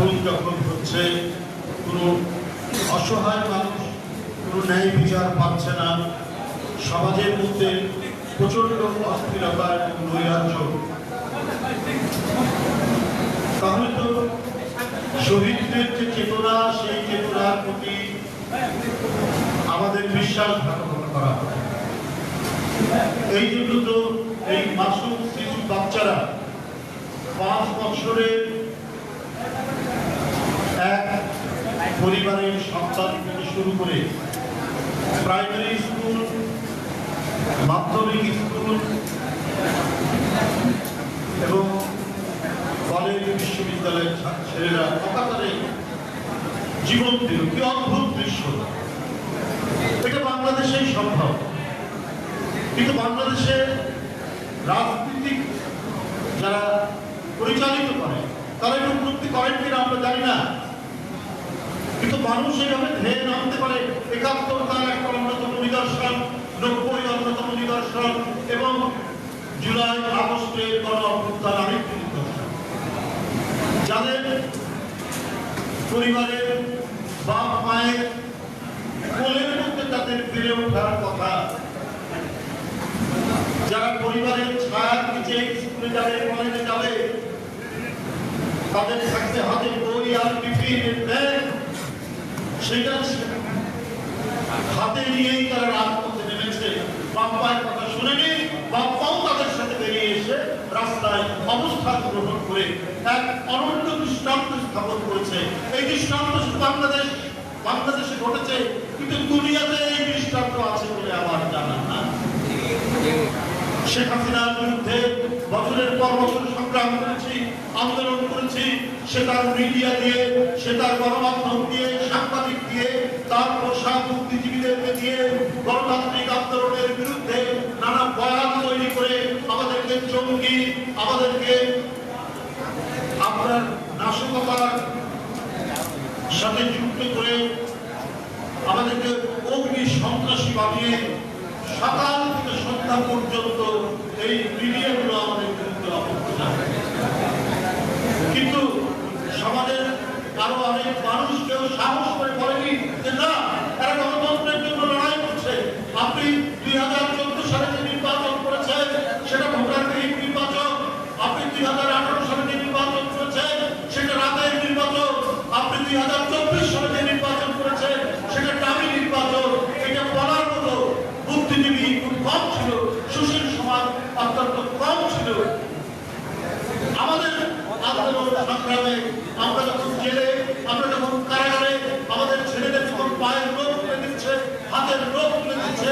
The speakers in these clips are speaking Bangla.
খুন যখন হচ্ছে কোনো অসহায় মানুষ, কোনো ন্যায় বিচার পাচ্ছে না, সমাজের মধ্যে প্রচণ্ড অস্থিরতা এবং নৈরাজ্য। তাহলে তো শহীদদের যে চেতনা, সেই চেতনার প্রতি আমাদের বিশ্বাসঘাতকতা করা। এই জন্য তো এই মাসুম শিশু বাচ্চারা পাঁচ বছরের এক পরিবারের সন্তান থেকে শুরু করে প্রাইমারি স্কুল মাধ্যমিক স্কুল এবং কলেজ বিশ্ববিদ্যালয়ের ছেলেরা অকাতারে জীবন দিল কি অদ্ভুত দৃশ্য। এটা বাংলাদেশেই সম্ভব। কিন্তু বাংলাদেশে রাজনীতিক যারা পরিচালিত করে, তারা এটা উপলব্ধি করেন কিনা আমরা জানি না। কিন্তু মানুষ এভাবে ধেয়ে নামতে পারে। একাত্তর তার একটা অন্যতম নিদর্শন, নব্বই অন্যতম নিদর্শন এবং জুলাই আগস্টের গণ আরেকটি নিদর্শন যাদের পরিবারের বাপ মায়ের কোলের মধ্যে তাদের বেড়ে ওঠার কথা, যারা পরিবারের ছায়ার নিচে স্কুলে যাবে, কলেজে যাবে, তাদের থাকতে হাতে বই আর টিফিন ব্যাগ হাতে নিয়েই তারা করতে নেমেছে। বাপ্পায়ের কথা শুনেনি বাপ্পাও তাদের সাথে বেরিয়ে এসে রাস্তায় অবস্থান গ্রহণ করে এক অনন্য দৃষ্টান্ত স্থাপন করেছে। এই দৃষ্টান্ত বাংলাদেশ, বাংলাদেশে ঘটেছে, কিন্তু দুনিয়াতে এই দৃষ্টান্ত আছে বলে আমার জানা না শেখ হাসিনার বিরুদ্ধে বছরের পর বছর সংগ্রাম করেছি, আন্দোলন করেছি সে তার মিডিয়া দিয়ে সে তার গণমাধ্যম দিয়ে, সাংবাদিক দিয়ে, তার পোশাক বুদ্ধিজীবীদেরকে দিয়ে, গণতান্ত্রিক আন্দোলনের বিরুদ্ধে নানা বয়ান তৈরি করে আমাদেরকে জঙ্গি আমাদেরকে আপনার নাশকতার সাথে যুক্ত করে আমাদেরকে অগ্নি সন্ত্রাসী বানিয়ে সকাল থেকে সন্ধ্যা পর্যন্ত এই মিডিয়াগুলো আমাদের বিরুদ্ধে অপপ্রচার কিন্তু সমাজের আরও অনেক মানুষ, কেউ সাহস করে বলেনি যে না, তারা গণতন্ত্রের জন্য লড়াই করছে। আপনি দুই হাজার চোদ্দ সালে যে নির্বাচন করেছেন, সেটা ভোটারবিহীন নির্বাচন। আপনি দুই হাজার আঠারো সালে যে নির্বাচন করেছেন, সেটা রাতের নির্বাচন। আপনি দুই হাজার চব্বিশ সালে যে নির্বাচন করেছেন, সেটা দামি নির্বাচন। এটা বলার মতো বুদ্ধিজীবী খুব কম ছিল, সুশীল সমাজ অত্যন্ত কম ছিল। আমাদের আন্দোলন সংগ্রামে আমরা যখন জেলে, আমরা যখন কারাগারে আমাদের ছেলেদের যখন পায়ের রোগ তুলে দিচ্ছে, হাতের রোগ তুলে দিচ্ছে,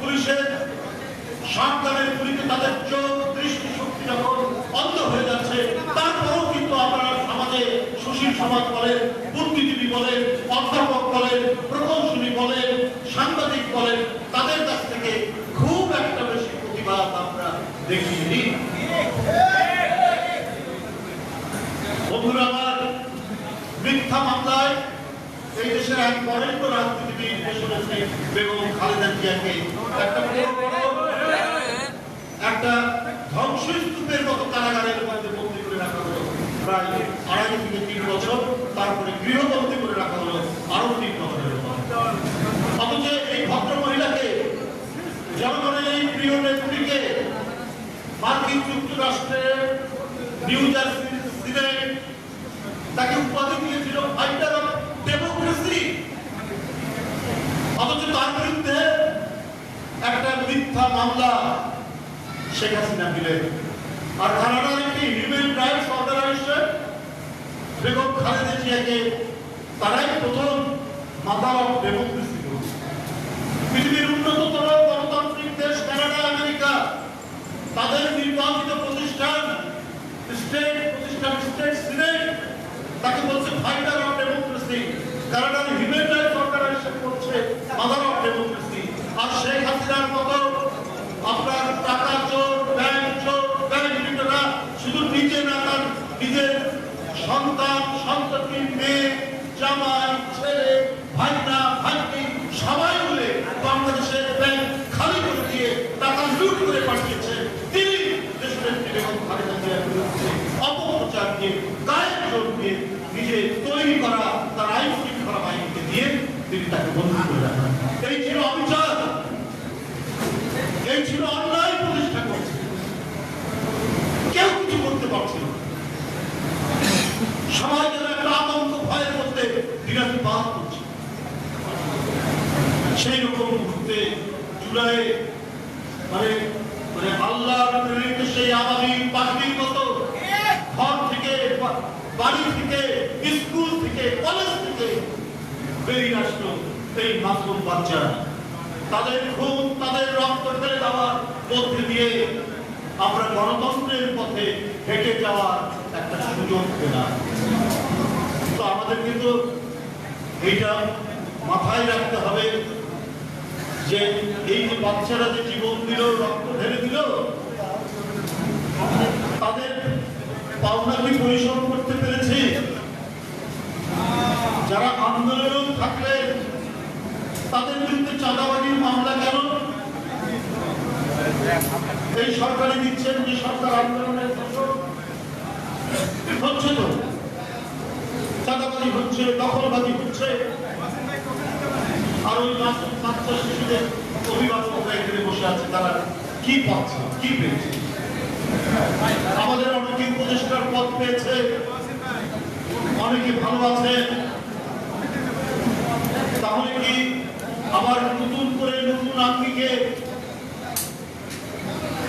পুলিশের সরকারের গুলিতে তাদের চোখ, দৃষ্টি শক্তি যখন অন্ধ হয়ে যাচ্ছে, তারপরেও কিন্তু আপনারা সমাজে সুশীল সমাজ বলেন, বুদ্ধিজীবী বলেন, অধ্যাপক বলেন, প্রকৌশলী বলেন, সাংবাদিক বলেন, তাদের কাছ থেকে খুব একটা বেশি প্রতিবাদ আমরা দেখিনি বন্ধুরা আমার মিথ্যা মামলায় এই দেশের এক বরেণ্য রাজনীতিবিদ দেশনেত্রী বেগম খালেদা জিয়াকে একটা ধ্বংসস্তূপের মতো কারাগারের মধ্যে বন্দি করে রাখা হলো প্রায় আড়াই থেকে তিন বছর, তারপরে গৃহবন্দী করে রাখা হলো আরও তিন বছরের। অথচ এই ভদ্র মহিলাকে জনগণের এই প্রিয় নেত্রীকে মার্কিন যুক্তরাষ্ট্রের নিউ জার্সির সিনেট তাকে উপাধি দিয়েছিল ফাইটার অফ ডেমোক্রেসি অথচ তার বিরুদ্ধে একটা মিথ্যা মামলা শেখ হাসিনা দিলেন। আর কানাডার একটি human rights organisation Begum Khaleda জিয়াকে তারাই প্রথম মাদার অফ ডেমোক্রেসি পৃথিবীর উন্নততর গণতান্ত্রিক দেশ কানাডা, আমেরিকা, তাদের নির্বাচিত প্রতিষ্ঠান, স্টেট প্রতিষ্ঠান, স্টেট সিনেট, তাকে বলছে ফাইটার অফ ডেমোক্রেসি কানাডার হিউম্যান রাইটস অর্গানাইজেশন বলছে মাদার অফ ডেমোক্রেসি আর শেখ হাসিনার মতো আপনার টাকা চোর ব্যাংক চোর ব্যাংক লুটেরা শুধু নিজে না নিজের সন্তান সন্ততি মেয়ে, জামাই, ছেলে এই ছিল অন্যায় প্রতিষ্ঠা করছে। কেউ কিছু করতে পারছে না। একটা আতঙ্ক, ভয়ের মধ্যে বিরাট পাপ করছে। সেই রকম মুহূর্তে জুলাই মানে মানে আল্লাহর প্রেরিত সেই আওয়ামী পাখির মতো ঘর থেকে, বাড়ি থেকে, স্কুল থেকে, কলেজ থেকে বেরিয়ে আসলো এই মাসুম বাচ্চারা তাদের খুন, তাদের রক্ত ফেলে দেওয়ার মধ্যে দিয়ে আমরা গণতন্ত্রের পথে হেঁটে যাওয়ার একটা সুযোগ পেলাম। তো আমাদের কিন্তু এইটা মাথায় রাখতে হবে যে এই যে বাচ্চারা যে জীবন দিল, রক্ত ঢেলে দিল, তাদের পাওনা কি পরিশ্রম করতে পেরেছে? যারা আন্দোলন থাকলে তাদের বিরুদ্ধে চাঁদাবাজির মামলা কেন? এই সরকারি দিচ্ছেন যে সরকার আন্দোলনের হচ্ছে তো। চাঁদাবাজি হচ্ছে, দখলবাজি হচ্ছে। আর ওই বাচ্চা শিশুদের অভিভাবকরা এখানে বসে আছে, তারা কি পাচ্ছে, কি পেয়েছে? আমাদের অনেকে উপদেষ্টার পদ পেয়েছে। অনেকে ভালো আছে তাহলে কি আবার নতুন করে নতুন আঙ্গিকে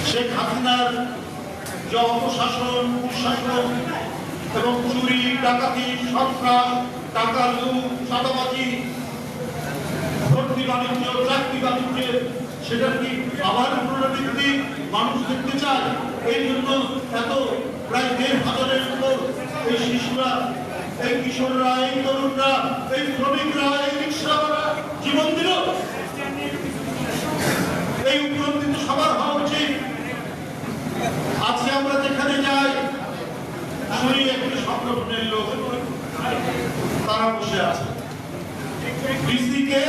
শেখ হাসিনার যে অপশাসন, কুশাসন এবং চুরি, ডাকাতি, সন্ত্রাস, টাকা, লুট, চাঁদাবাজি, ভর্তি বাণিজ্য, চাকরি সেটা কি আবার পুনরাবৃত্তি? মানুষ দেখতে চায়। এই জন্য এত প্রায় দেড় হাজারের উপর এই শিশুরা, এই কিশোররা, এই তরুণরা, এই শ্রমিকরা, এই রিক্সাওয়ালা জীবন দিল এই উপলব্ধি তো সবার হওয়া উচিত। আজকে আমরা যেখানে যাই শুনি একটি স্বপ্নের লোক তারা বসে আছে। ডিসিকে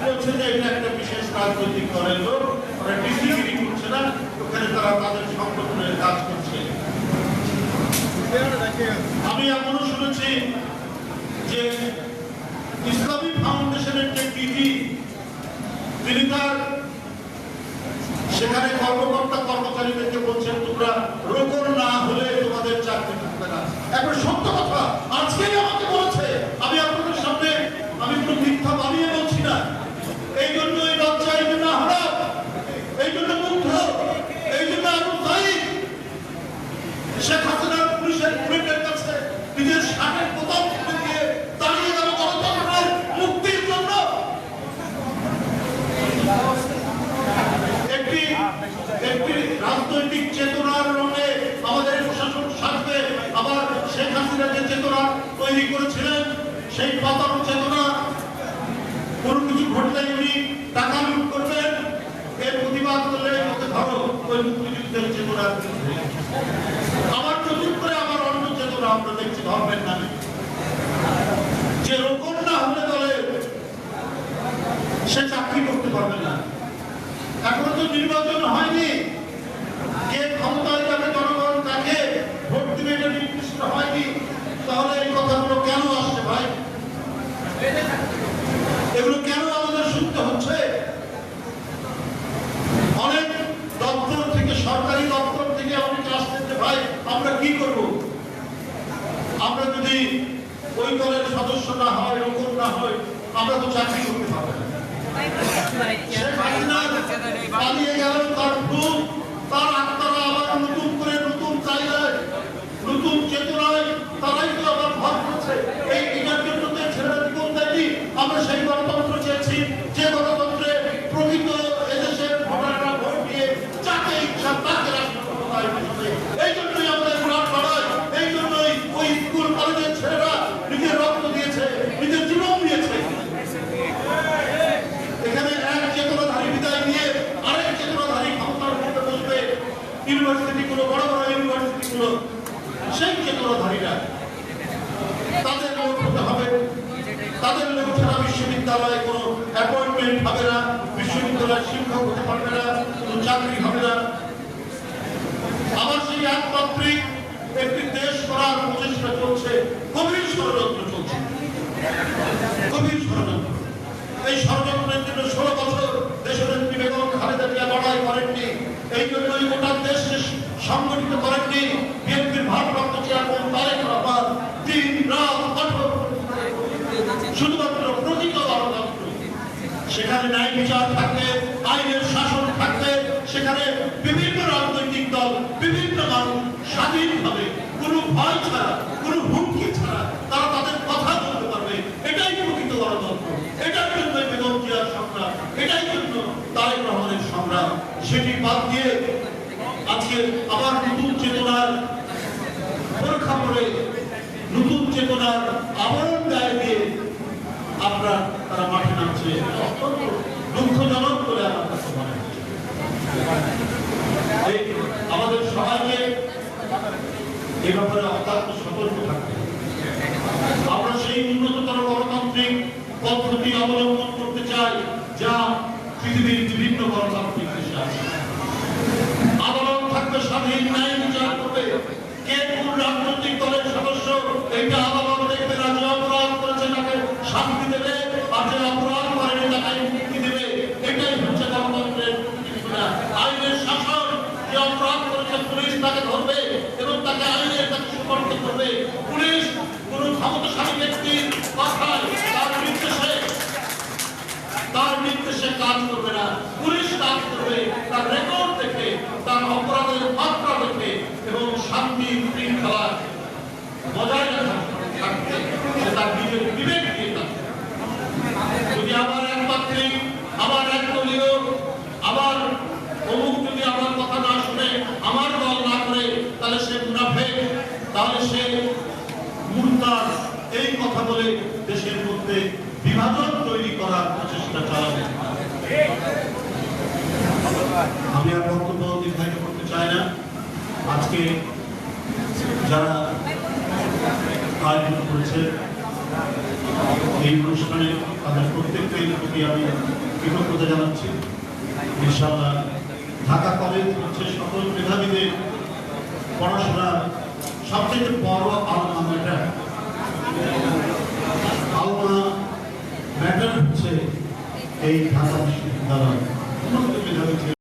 বলছে যে এটা একটা বিশেষ রাজনৈতিক দলের লোক। ওরা ডিসিগিরি করছে না, ওখানে তারা তাদের সংগঠনের কাজ করছে। আমি এমনও শুনেছি যে ইসলামী ফাউন্ডেশনের যে ডিজি তিনি তার সেখানে কর্মকর্তা কর্মচারীদেরকে বলছেন, তোমরা রোপণ না হলে তোমাদের চাকরি থাকবে না। এখন সত্য কথা, আজকেই আমাকে বলেছে, আমি আপনাদের সামনে, আমি কোনো মিথ্যা বানিয়ে বলছি না এই জন্য এই বাচ্চা এই জন্য আমরা এই জন্য মুগ্ধ এই জন্য আবু সাইদ শেখ হাসিনার পুলিশের বুলেটের কাছে নিজের শাকের বোতাম খুলে দিয়ে দাঁড়িয়ে গেল গণতন্ত্রের মুক্তির জন্য একটি একটি রাজনৈতিক চেতনার রঙে আমাদের প্রশাসন সাজবে আবার শেখ হাসিনা যে চেতনা তৈরি করেছিলেন সেই চেতনা, কোনো কিছু ঘটলে উনি টাকা লুট করবেন এর প্রতিবাদ করলে ওকে ধরো ওই মুক্তিযুদ্ধের বিরুদ্ধে। আবার নতুন করে আবার অন্য চেতনা আমরা দেখছি, ধর্মের নামে। যে রোপণ না হলে দলে সে চাকরি করতে পারবে না। এখনও তো নির্বাচন হয়নি। কে ক্ষমতায় পালিয়ে গেল করতে পারবে না চাকরি হবে না। আবার সেই একমাত্রিক একটি দেশ করার প্রচেষ্টা চলছে, গভীর ষড়যন্ত্র চলছে। গভীর ষড়যন্ত্র। এই ষড়যন্ত্রের জন্য ষোলো বছর বেগম খালেদা লড়াই করেননি, এই গোটা সংগঠিত করেননি বিএনপির ভারপ্রাপ্ত চেয়ারম্যান তারেক রহমান। দিন রাত কঠোর শুধুমাত্র সেখানে ন্যায় বিচার থাকে আবার নতুন চেতনার পরীক্ষা করে নতুন চেতনার আবরণ গায়ে দিয়ে আমরা তারা মাঠে নামছে। দুঃখজনক বলে আমার কাছে মনে আমাদের সবাইকে এ ব্যাপারে অত্যন্ত সতর্ক থাকতে আমরা সেই উন্নততর গণতান্ত্রিক পদ্ধতি অবলম্বন করতে চাই যা পৃথিবীর বিভিন্ন গণতান্ত্রিক দেশে আছে আদালত থাকবে স্বাধীন ন্যায় বিচার করবে কে কোন রাজনৈতিক দলের সদস্য এইটা আদালত দেখবে না যে অপরাধ করেছে তাকে শাস্তি দেবে আর যে অপরাধ করেনি তাকে মুক্তি দেবে এটাই হচ্ছে গণতন্ত্রের প্রতিষ্ঠা। আইনের শাসন যে অপরাধ করেছে পুলিশ তাকে ধরবে এবং তাকে আইনের কাছে সুপর্দ করবে। পুলিশ কোন ক্ষমতাশালী ব্যক্তির কথায় তার নির্দেশে তার নির্দেশে কাজ করবে না। পুলিশ কাজ করবে তার রেকর্ড দেখে, তার অপরাধের মাত্রা দেখে এবং শান্তি, শৃঙ্খলা বজায় রাখা থাকতে সে তার নিজের বিবেক দিয়ে কাজ করবে। যদি আমার একমাত্রিক আমার এক দলীয় আমার অমুক যদি আমার কথা না শুনে আমার দল না করে তাহলে সে মুনাফে তাহলে সে মুরতাদ এই কথা বলে দেশের মধ্যে বিভাজন তৈরি করার প্রচেষ্টা চালাবে আমি আর বক্তব্য দীর্ঘায়িত করতে চাই না আজকে যারা আয়োজন করেছে, এই অনুষ্ঠানে তাদের প্রত্যেককেই প্রতি আমি কৃতজ্ঞতা জানাচ্ছি। ইনশাল্লাহ ঢাকা কলেজ হচ্ছে সকল মেধাবীদের পড়াশোনার সবচেয়ে বড় আলমা ম্যাটার আলমা ম্যাটার হচ্ছে এই ঢাকা বিশ্ববিদ্যালয়। সমস্ত মেধাবী